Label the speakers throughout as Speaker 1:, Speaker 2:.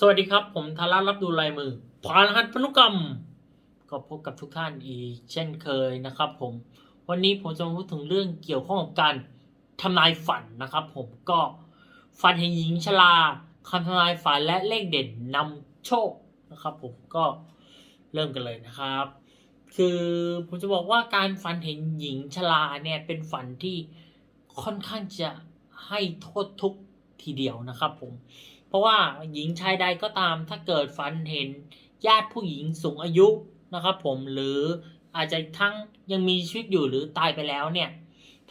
Speaker 1: สวัสดีครับ ผมธารารับดูลายมือผ่านรหัสพนุกรรม ก็พบกับทุกท่านอีกเช่นเคยนะครับ ผม วันนี้ผมจะมาพูดถึงเรื่องเกี่ยวข้องกับการทำนายฝันนะครับ ผมก็ฝันเห็นหญิงชราคำทำนายฝันและเลขเด่นนำโชคนะครับ ผมก็เริ่มกันเลยนะครับ คือผมจะบอกว่าการฝันเห็นหญิงชราเนี่ยเป็นฝันที่ค่อนข้างจะให้โทษทุกทีเดียวนะครับ ผม ราะว่าหญิงชายใดก็ตาม ถ้าเกิดฝันเห็นญาติผู้หญิงสูงอายุนะครับผมหรืออาจจะทั้งยังมีชีวิตอยู่หรือตายไปแล้วเนี่ย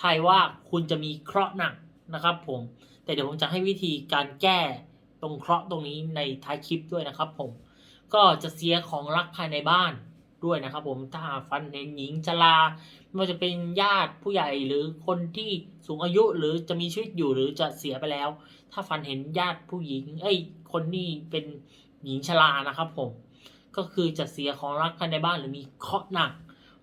Speaker 1: ทายว่าคุณจะมีเคราะห์หนักนะครับผม แต่เดี๋ยวผมจะให้วิธีการแก้ตรงเคราะห์ตรงนี้ในท้ายคลิปด้วยนะครับผม ก็จะเสียของรักภายในบ้าน ด้วยนะครับผมถ้าหากฝันเห็นหญิงชราไม่ว่าจะเป็นญาติผู้ใหญ่หรือคนที่สูงอายุหรือจะมีชีวิตอยู่หรือจะเสียไปแล้ว ถ้าฝันเห็นญาติผู้หญิง เอ้ย คนนี่เป็นหญิงชรานะครับผมก็คือจะเสียของรักภายในบ้านหรือมีเคราะห์หนัก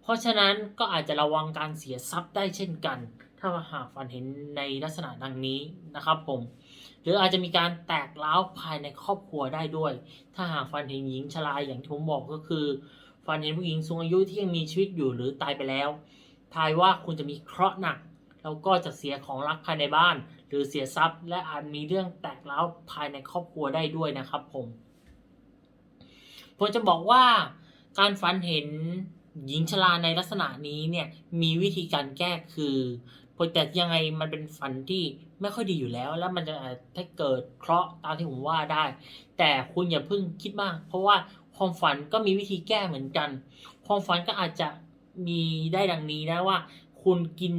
Speaker 1: เพราะฉะนั้นก็อาจจะระวังการเสียทรัพย์ได้เช่นกัน ถ้าหากฝันเห็นในลักษณะดังนี้นะครับผม หรืออาจจะมีการแตกร้าวภายในครอบครัวได้ด้วย ถ้าหากฝันเห็นหญิงชราอย่างที่ผมบอกก็คือ ฝันเห็นผู้หญิงสูงอายุที่ยังมีชีวิตอยู่หรือตายไปแล้ว ทายว่าคุณจะมีเคราะห์หนัก แล้วก็จะเสียของรักภายในบ้าน หรือเสียทรัพย์ และอาจมีเรื่องแตกร้าวภายในครอบครัวได้ด้วยนะครับผม ผมจะบอกว่าการฝันเห็นหญิงชราในลักษณะนี้เนี่ยมีวิธีการแก้คือแต่ยังไงมันเป็นฝันที่ไม่ค่อยดีอยู่แล้ว แล้วมันจะถ้าเกิดเคราะห์ตามที่ผมว่าได้ แต่คุณอย่าเพิ่งคิดมาก เพราะว่า ความฝันก็มีวิธีแก้เหมือนกัน ความฝันก็อาจจะมีได้ดังนี้นะว่า คุณกิน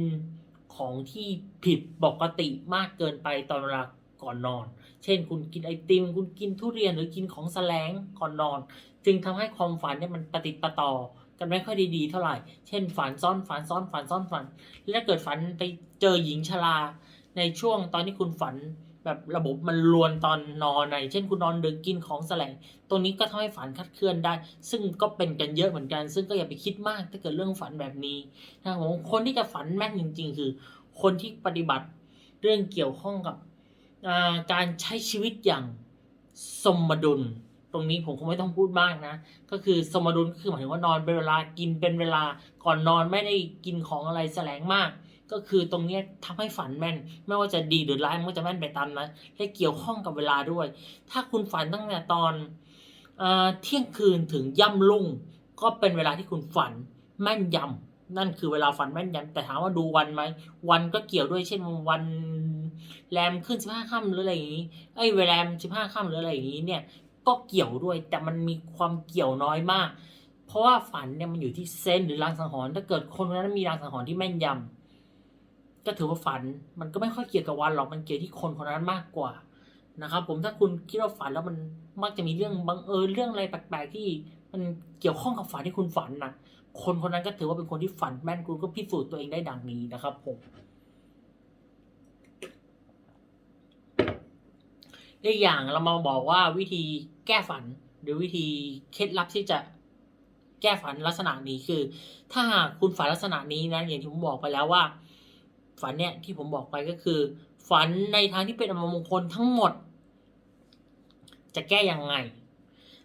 Speaker 1: ของที่ผิดปกติมากเกินไปตอนเวลาก่อนนอน เช่น คุณกินไอติม คุณกินทุเรียนหรือกินของแสลงก่อนนอน จึงทำให้ความฝันเนี่ยมันปฏิประต่อกันไม่ค่อยดีๆเท่าไหร่ เช่น ฝันซ้อนฝันซ้อนฝันซ้อนฝัน และเกิดฝันไปเจอหญิงชราในช่วงตอนที่คุณฝัน แบบระบบมันลวนตอนนอนในเช่นคุณนอนดึกกินของแสลงตรงนี้ก็ทำให้ฝันคลาดเคลื่อนได้ ซึ่งก็เป็นกันเยอะเหมือนกัน ซึ่งก็อย่าไปคิดมากถ้าเกิดเรื่องฝันแบบนี้นะครับผมคนที่จะฝันแม่นจริง ๆ คือ คนที่ปฏิบัติเรื่องเกี่ยวข้องกับการใช้ชีวิตอย่างสมดุล ตรงนี้ผมคงไม่ต้องพูดมากนะ ก็คือสมดุลก็คือหมายถึงว่านอนเป็นเวลากินเป็นเวลาก่อนนอนไม่ได้กินของอะไรแสลงมาก ก็คือตรงนี้ทำให้ฝันแม่น ไม่ว่าจะดีหรือร้ายมันก็จะแม่นไปตามนั้นและเกี่ยวข้องกับเวลาด้วย ถ้าคุณฝันตั้งแต่ตอนเที่ยงคืนถึงย่ำลุ่ง ก็เป็นเวลาที่คุณฝันแม่นยำนั่นคือเวลาฝันแม่นยำแต่ถามว่าดูวันไหมวันก็เกี่ยวด้วยเช่นวันแรมขึ้นสิบห้าค่ำหรืออะไรอย่างนี้ไอ้เวลาสิบห้าค่ำหรืออะไรอย่างนี้เนี่ยก็เกี่ยวด้วยแต่มันมีความเกี่ยวน้อยมาก เพราะว่าฝันเนี่ยมันอยู่ที่เซนหรือรางสังหรณ์ถ้าเกิดคนคนนั้นมีรางสังหรณ์ที่แม่นยำ ก็ถือว่าฝันมันก็ไม่ค่อยเกี่ยวกับวันหรอกมันเกี่ยวที่คนคนนั้นมากกว่านะครับ ผมถ้าคุณคิดว่าฝันแล้วมันมักจะมีเรื่องบังเอิญเรื่องอะไรแปลกๆที่ มันเกี่ยวข้องกับฝันที่คุณฝันนะคนคนนั้นก็ถือว่าเป็นคนที่ฝันแม่นคุณก็พิสูจน์ตัวเองได้ดังนี้นะครับผมอีกอย่างเรามาบอกว่าวิธีแก้ฝันหรือวิธีเคล็ดลับที่จะแก้ฝันลักษณะนี้คือ ถ้าหากคุณฝันลักษณะนี้นะอย่างที่ผมบอกไปแล้วว่า ฝันเนี่ยที่ผมบอกไปก็คือ ฝันในทางที่เป็นอมงคลทั้งหมด จะแก้ยังไง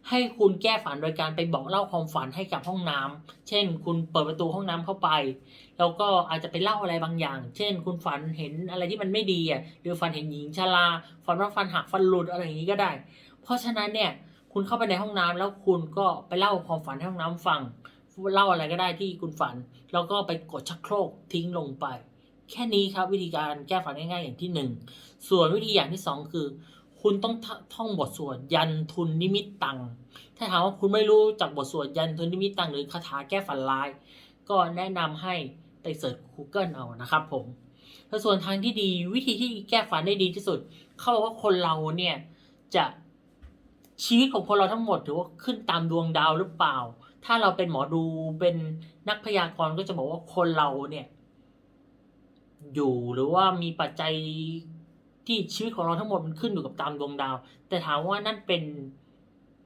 Speaker 1: ให้คุณแก้ฝันโดยการไปบอกเล่าความฝันให้กับห้องน้ำเช่น คุณเปิดประตูห้องน้ำเข้าไป แล้วก็อาจจะไปเล่าอะไรบางอย่าง เช่น คุณฝันเห็นอะไรที่มันไม่ดีอะหรือฝันเห็นหญิงชราฝันว่าฟันหักฟันหลุดอะไรอย่างนี้ก็ได้ เพราะฉะนั้นเนี่ยคุณเข้าไปในห้องน้ำแล้วคุณก็ไปเล่าความฝันให้ห้องน้ำฟัง เล่าอะไรก็ได้ที่คุณฝัน แล้วก็ไปกดชักโครกทิ้งลงไป แค่นี้ครับวิธีการแก้ฝันง่ายๆอย่างที่หนึ่งส่วนวิธีอย่างที่สองคือ คุณต้องท่องบทสวดยันทุนนิมิตตัง ถ้าถามว่าคุณไม่รู้จักบทสวดยันทุนนิมิตตังหรือคาถาแก้ฝันร้าย ก็แนะนำให้ไปเสิร์ช Google เอานะครับผมแลวส่วนทางที่ดีวิธีที่แก้ฝันได้ดีที่สุด เขาบอกว่าคนเราเนี่ยจะชีวิตของคนเราทั้งหมดถือว่าขึ้นตามดวงดาวหรือเปล่า ถ้าเราเป็นหมอดูเป็นนักพยากรณ์ก็จะบอกว่าคนเราเนี่ย อยู่หรือว่ามีปัจจัยที่ชีวิตของเราทั้งหมดมันขึ้นอยู่กับตามดวงดาว แต่ถามว่านั่นเป็น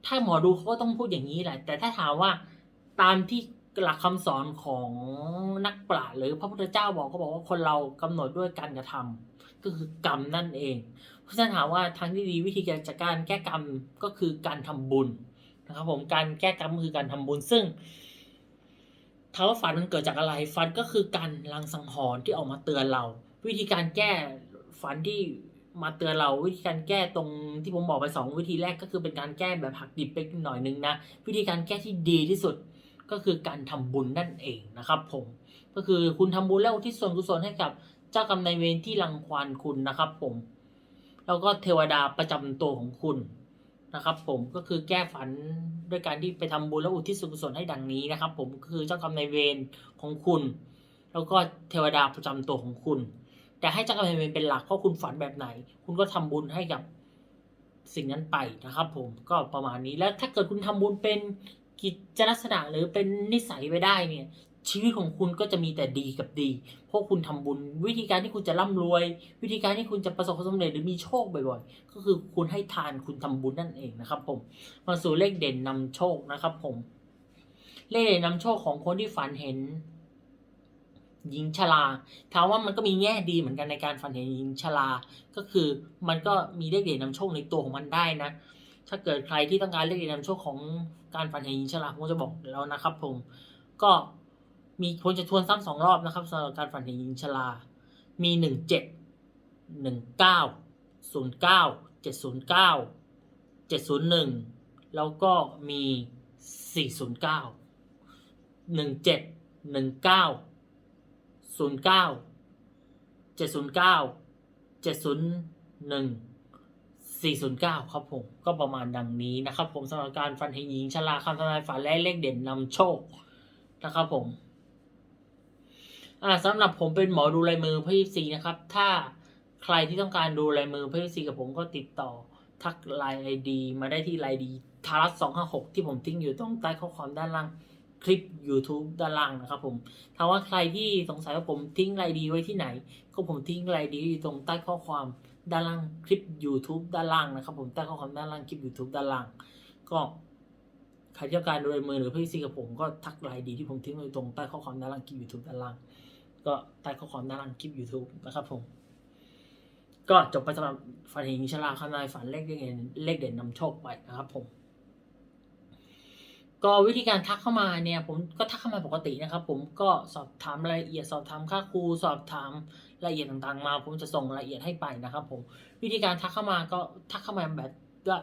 Speaker 1: ถ้าหมอดูเขาก็ต้องพูดอย่างนี้แหละ แต่ถ้าถามว่าตามที่หลักคำสอนของนักปราชญ์หรือพระพุทธเจ้าบอกก็บอกว่าคนเรากำหนดด้วยการกระทำก็คือกรรมนั่นเอง เพราะฉะนั้นถามว่าทางที่ดีวิธีการจัดการแก้กรรมก็คือการทำบุญนะครับผมการแก้กรรมคือการทำบุญซึ่ง ถามว่าฝันมันเกิดจากอะไร ฝันก็คือการลังสังหรณ์ที่ออกมาเตือนเรา วิธีการแก้ฝันที่มาเตือนเราวิธีการแก้ตรงที่ผมบอกไปสองวิธีแรกก็คือเป็นการแก้แบบหักดิบไปหน่อยนึงนะวิธีการแก้ที่ดีที่สุดก็คือการทำบุญนั่นเองนะครับ ผมก็คือคุณทำบุญแล้วที่ส่วนกุศลให้กับเจ้ากรรมนายเวรที่รังควานคุณนะครับ ผม แล้วก็เทวดาประจำตัวของคุณ นะครับผมก็คือแก้ฝันด้วยการที่ไปทำบุญแล้วอุทิศส่วนกุศลให้ดังนี้นะครับ ผมคือเจ้ากรรมนายเวรของคุณ แล้วก็เทวดาประจำตัวของคุณ แต่ให้เจ้ากรรมนายเวรเป็นหลักเพราะคุณฝันแบบไหน คุณก็ทำบุญให้กับสิ่งนั้นไปนะครับ ผมก็ประมาณนี้แล้วถ้าเกิดคุณทำบุญเป็นกิจลักษณะหรือเป็นนิสัยไปได้เนี่ย ชีวิตของคุณก็จะมีแต่ดีกับดี เพราะคุณทำบุญ วิธีการที่คุณจะร่ำรวย วิธีการที่คุณจะประสบความสำเร็จหรือมีโชคบ่อยๆ ก็คือคุณให้ทานคุณทำบุญนั่นเองนะครับ ผม มาสู่เลขเด่นนำโชคนะครับ ผม เลขเด่นนำโชคของคนที่ฝันเห็นหญิงชราถามว่ามันก็มีแง่ดีเหมือนกันในการฝันเห็นหญิงชราก็คือมันก็มีเลขเด่นนำโชคในตัวของมันได้นะ ถ้าเกิดใครที่ต้องการเลขเด่นนำโชคของการฝันเห็นหญิงชราผมจะบอกแล้วนะครับ ผม ก็ มีผมจะทวนซ้ำสองรอบนะครับสำหรับการฝันเห็นหญิงชรา มีหนึ่งเจ็ดหนึ่งเก้าศูนย์เก้าเจ็ดศูนย์เก้าเจ็ดศูนย์หนึ่งแล้วก็มีสี่ศูนย์เก้าหนึ่งเจ็ดหนึ่งเก้าศูนย์เก้าเจ็ดศูนย์เก้าเจ็ดศูนย์หนึ่งสี่ศูนย์เก้าครับผม ก็ประมาณดังนี้นะครับผมสำหรับการฟันเห็นหญิงชราคำทำนายฝันและเลขเด่นนำโชคนะครับผม อ่าสำหรับผมเป็นหมอดูลายมือพี่ซีนะครับ ถ้าใครที่ต้องการดูลายมือพี่ซีกับผมก็ติดต่อทักไลน์ไอดีมาได้ที่ไลน์ดีทารัสสองห้าหกที่ผมทิ้งอยู่ตรงใต้ข้อความด้านล่างคลิป YouTube ด้านล่างนะครับผมถ้าว่าใครที่สงสัยว่าผมทิ้งไลน์ดีไว้ที่ไหน ก็ผมทิ้งไลน์ดีอยู่ตรงใต้ข้อความด้านล่างคลิป YouTube ด้านล่างนะครับ ผมใต้ข้อความด้านล่างคลิป YouTube ด้านล่าง ก็ใครที่ต้องการดูลายมือหรือพี่ซีกับผมก็ทักไลน์ดีที่ผมทิ้งไว้ตรงใต้ข้อความด้านล่างคลิป YouTube ด้านล่าง ก็ใต้ข้อความด้านล่างคลิป YouTube นะครับผม ก็จบไปสำหรับฝันเห็นหญิงชราคำนายฝันเลขเด่นเลขเด่นนำโชคไปนะครับผม ก็วิธีการทักเข้ามาเนี่ย ผมก็ทักเข้ามาปกตินะครับ ผมก็สอบถามรายละเอียดสอบถามค่าครูสอบถามรายละเอียดต่างๆ มา ผมจะส่งรายละเอียดให้ไปนะครับ ผม วิธีการทักเข้ามาก็ทักเข้ามาแบบว่า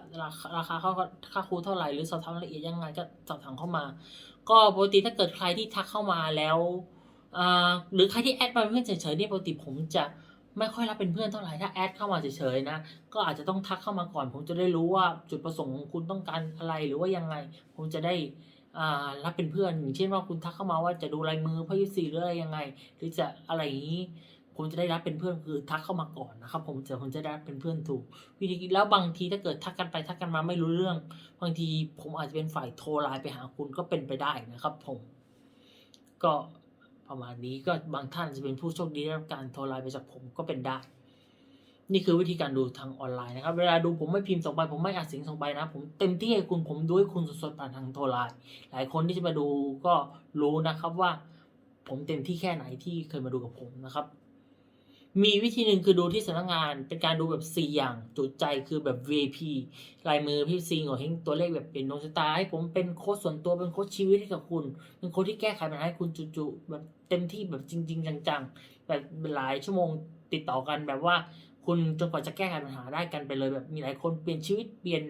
Speaker 1: ราคาเขาค่าครูเท่าไหร่หรือสอบถามรายละเอียดยังไงก็สอบถามเข้ามา ก็ปกติถ้าเกิดใครที่ทักเข้ามาแล้ว หรือใครที่แอดมาเป็นเพื่อนเฉยๆเนี่ยปกติผมจะไม่ค่อยรับเป็นเพื่อนเท่าไหร่ถ้าแอดเข้ามาเฉยๆนะก็อาจจะต้องทักเข้ามาก่อน ผมจะได้รู้ว่าจุดประสงค์ของคุณต้องการอะไรหรือว่ายังไง ผมจะได้รับเป็นเพื่อนอย่างเช่นว่าคุณทักเข้ามาว่าจะดูลายมือพยุสีหรืออะไรยังไง หรือจะอะไรอย่างนี้ผมจะได้รับเป็นเพื่อนคือทักเข้ามาก่อนนะครับ ผมจะผมจะได้รับเป็นเพื่อนถูก วิธีแล้วบางทีถ้าเกิดทักกันไปทักกันมาไม่รู้เรื่อง บางทีผมอาจจะเป็นฝ่ายโทรไลน์ไปหาคุณก็เป็นไปได้นะครับ ผม ก็ ประมาณนี้ก็บางท่านจะเป็นผู้โชคดีได้รับการโทรไลน์ไปจากผมก็เป็นได้ นี่คือวิธีการดูทางออนไลน์นะครับ เวลาดูผมไม่พิมพ์ส่งไปผมไม่อัดเสียงส่งไปนะ ผมเต็มที่ให้คุณผมด้วยคุณสดๆผ่านทางโทรไลน์หลายคนที่จะมาดูก็รู้นะครับว่า ผมเต็มที่แค่ไหนที่เคยมาดูกับผมนะครับ มีวิธีหนึ่งคือดูที่สำนักงาน เป็นการดูแบบ 4 อย่างจุดใจคือแบบ VIP ลายมือพี่ซีโง่เฮงตัวเลขแบบเป็นดวงชะตาให้ผมเป็นโค้ชส่วนตัวเป็นโค้ชชีวิตให้กับคุณ เป็นโค้ชที่แก้ไขปัญหาให้คุณจุๆแบบเต็มที่แบบจริง ๆ จังๆแบบหลายชั่วโมงติดต่อกันแบบว่าคุณจนกว่าจะแก้ไขปัญหาได้กันไปเลยแบบมีหลายคนเปลี่ยนชีวิตเปลี่ยน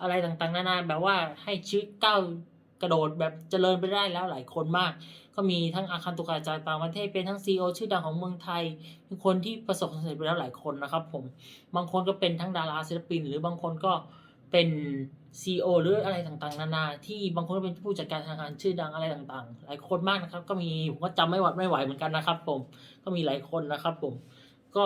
Speaker 1: อะไรต่างๆนานาแบบว่าให้ชีวิตก้าว กระโดดแบบเจริญไปได้แล้วหลายคนมาก ก็มีทั้งอาคันตุกาจากต่างประเทศเป็นทั้งซีอชื่อดังของเมืองไทยเป็นคนที่ประสบความสำเร็จไปแล้วหลายคนนะครับผมบางคนก็เป็นทั้งดาราศิลปิน หรือบางคนก็เป็นซีอหรืออะไรต่างๆ นานา ที่บางคนก็เป็นผู้จัดการธนาคารชื่อดังอะไรต่างๆ หลายคนมากนะครับ ก็มีผมก็จำไม่หวัดไม่ไหวเหมือนกันนะครับ ผมก็มีหลายคนนะครับ ผมก็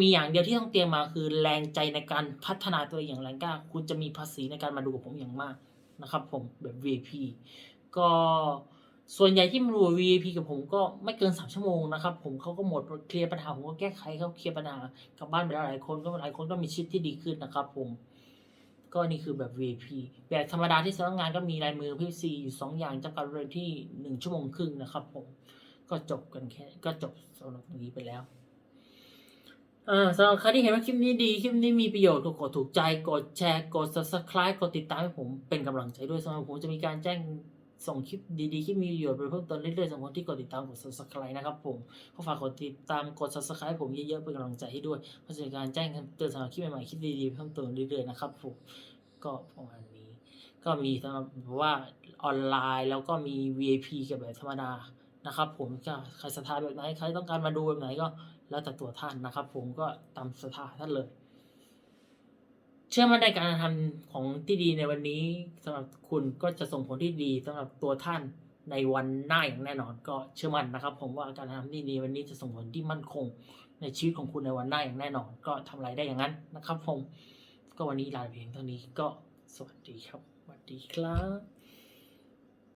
Speaker 1: มีอย่างเดียวที่ต้องเตรียมมาคือแรงใจในการพัฒนาตัวเองอย่างแรงกล้า คุณจะมีภาษีในการมาดูกับผมอย่างมาก นะครับผมแบบ VIP ก็ส่วนใหญ่ที่มาดู VIP กับผมก็ไม่เกินสามชั่วโมงนะครับ ผมเขาก็หมดเคลียร์ปัญหาผมก็แก้ไขเขาเคลียร์ปัญหากลับบ้านไปแล้วหลายคนก็หลายคนก็มีชีวิตที่ดีขึ้นนะครับ ผม ก็นี่คือแบบ VIP แบบธรรมดาที่สำนักงานก็มีลายมือพี่ซีอยู่สองอย่างจำกัดเวลาที่หนึ่งชั่วโมงครึ่งนะครับ ผมก็จบกันแค่ก็จบสำหรับตรงนี้ไปแล้ว อ่าสำหรับใครที่เห็นว่าคลิปนี้ดี คลิปนี้มีประโยชน์ก็กดถูกใจกดแชร์กด subscribe กดติดตามให้ผมเป็นกำลังใจด้วยสำหรับผมจะมีการแจ้งส่งคลิปดีๆคลิปมีประโยชน์ไปเพิ่มเติมเรื่อยๆสำหรับที่กดติดตามกด subscribe นะครับผมก็ฝากกดติดตามกด subscribe ผมเยอะๆเป็นกำลังใจให้ด้วยเพราะจะมีการแจ้งเตือนสำหรับคลิปใหม่ๆคลิปดีๆเพิ่มเติมเรื่อยๆนะครับผมก็ประมาณนี้ ก็มีสำหรับว่าออนไลน์แล้วก็มี VIP กับแบบธรรมดานะครับผมก็ใครศรัทธาแบบไหนใครต้องการมาดูแบบไหนก็ แล้วแต่ตัวท่านนะครับ ผมก็ตามศรัทธาท่านเลย เชื่อมั่นในการทำของที่ดีในวันนี้สำหรับคุณก็จะส่งผลที่ดีสำหรับตัวท่านในวันหน้าอย่างแน่นอน ก็เชื่อมั่นนะครับ ผมว่าการทำที่ดีวันนี้จะส่งผลที่มั่นคง ในชีวิตของคุณในวันหน้าอย่างแน่นอน ก็ทำอะไรได้อย่างนั้นนะครับ ผม ก็วันนี้ลาเพียงเท่านี้ก็สวัสดีครับสวัสดีครับ